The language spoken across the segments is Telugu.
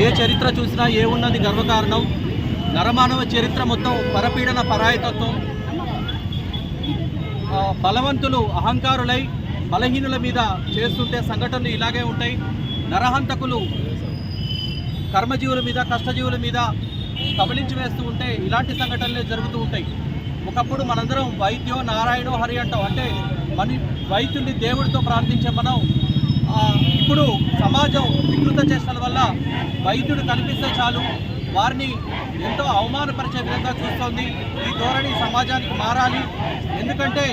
ఏ చరిత్ర చూసినా ఏ ఉన్నది గర్వకారణం? నరమానవ చరిత్ర మొత్తం పరపీడన పరాయతత్వం. బలవంతులు అహంకారులై బలహీనుల మీద చేస్తుంటే సంఘటనలు ఇలాగే ఉంటాయి. నరహంతకులు కర్మజీవుల మీద కష్టజీవుల మీద కబలించి వేస్తూ ఉంటే ఇలాంటి సంఘటనలే జరుగుతూ ఉంటాయి. ఒకప్పుడు మనందరం వైద్యో నారాయణో హరి అంటాం. అంటే మన వైద్యుడిని దేవుడితో ప్రార్థించే మనం ఇప్పుడు సమాజం వికృత చేష్టల వల్ల వైద్యుడు కనిపిస్తే చాలు. వారిని ఎంతో అవమానపరిచే విధంగా చూస్తోంది. ఈ ధోరణి సమాజానికి మారాలి. ఎందుకంటే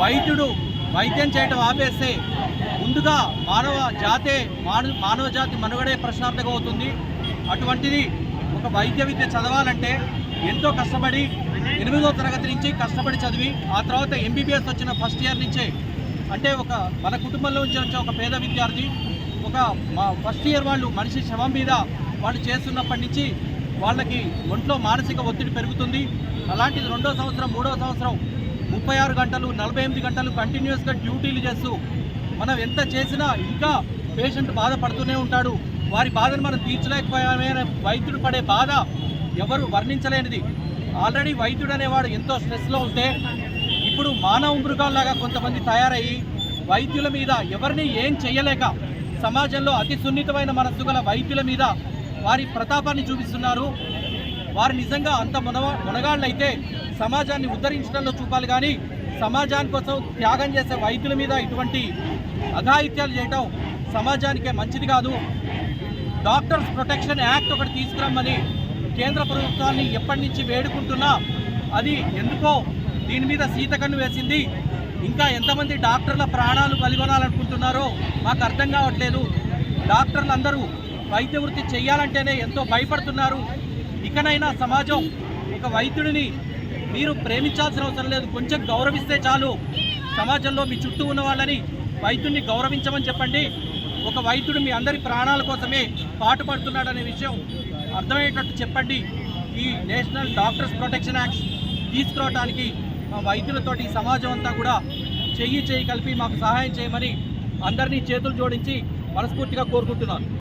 వైద్యుడు వైద్యం చేయటం ఆపేస్తే ముందుగా మానవ జాతే మానవ మానవ జాతి మనుగడే ప్రశ్నార్థకం అవుతుంది. అటువంటిది ఒక వైద్య విద్య చదవాలంటే ఎంతో కష్టపడి ఎనిమిదో తరగతి నుంచి కష్టపడి చదివి ఆ తర్వాత ఎంబీబీఎస్ వచ్చిన ఫస్ట్ ఇయర్ నుంచే అంటే ఒక మన కుటుంబంలో నుంచి వచ్చే ఒక పేద విద్యార్థి ఒక మా ఫస్ట్ ఇయర్ వాళ్ళు మనిషి శవం మీద వాళ్ళు చేస్తున్నప్పటి నుంచి వాళ్ళకి ఒంట్లో మానసిక ఒత్తిడి పెరుగుతుంది. అలాంటిది రెండో సంవత్సరం మూడో సంవత్సరం ముప్పై ఆరు గంటలు నలభై ఎనిమిది గంటలు కంటిన్యూస్గా డ్యూటీలు చేస్తూ మనం ఎంత చేసినా ఇంకా పేషెంట్ బాధపడుతూనే ఉంటాడు. వారి బాధను మనం తీర్చలేకపోయామే వైద్యుడు పడే బాధ ఎవరు వర్ణించలేనిది. ఆల్రెడీ వైద్యుడు అనేవాడు ఎంతో స్ట్రెస్లో ఉంటే ఇప్పుడు మానవ మృగాల్లాగా కొంతమంది తయారయ్యి వైద్యుల మీద ఎవరిని ఏం చేయలేక సమాజంలో అతి సున్నితమైన మనస్సు గల వైద్యుల మీద వారి ప్రతాపాన్ని చూపిస్తున్నారు. వారు నిజంగా అంత మునవ మునగాళ్ళైతే సమాజాన్ని ఉద్ధరించడంలో చూపాలి కానీ సమాజాని కోసం త్యాగం చేసే వైద్యుల మీద ఇటువంటి అఘాయిత్యాలు చేయటం సమాజానికే మంచిది కాదు. డాక్టర్స్ ప్రొటెక్షన్ యాక్ట్ ఒకటి తీసుకురమ్మని కేంద్ర ప్రభుత్వాన్ని ఎప్పటి నుంచి వేడుకుంటున్నా అది ఎందుకో దీని మీద సీతకన్ను వేసింది. ఇంకా ఎంతమంది డాక్టర్ల ప్రాణాలు బలిగొనాలనుకుంటున్నారో మాకు అర్థం కావట్లేదు. డాక్టర్లు అందరూ వైద్య వృత్తి చేయాలంటేనే ఎంతో భయపడుతున్నారు. ఇకనైనా సమాజం ఒక వైద్యుడిని మీరు ప్రేమించాల్సిన అవసరం లేదు. కొంచెం గౌరవిస్తే చాలు. సమాజంలో మీ చుట్టూ ఉన్న వాళ్ళని వైద్యుడిని గౌరవించమని చెప్పండి. ఒక వైద్యుడు మీ అందరి ప్రాణాల కోసమే పాటుపడుతున్నాడనే విషయం అర్థమయ్యేటట్టు చెప్పండి. ఈ నేషనల్ డాక్టర్స్ ప్రొటెక్షన్ యాక్ట్ తీసుకురావడానికి వైద్యులతోటి సమాజం అంతా కూడా చెయ్యి చెయ్యి కలిపి మాకు సహాయం చేయమని అందరినీ చేతులు జోడించి మనస్ఫూర్తిగా కోరుకుంటున్నాను.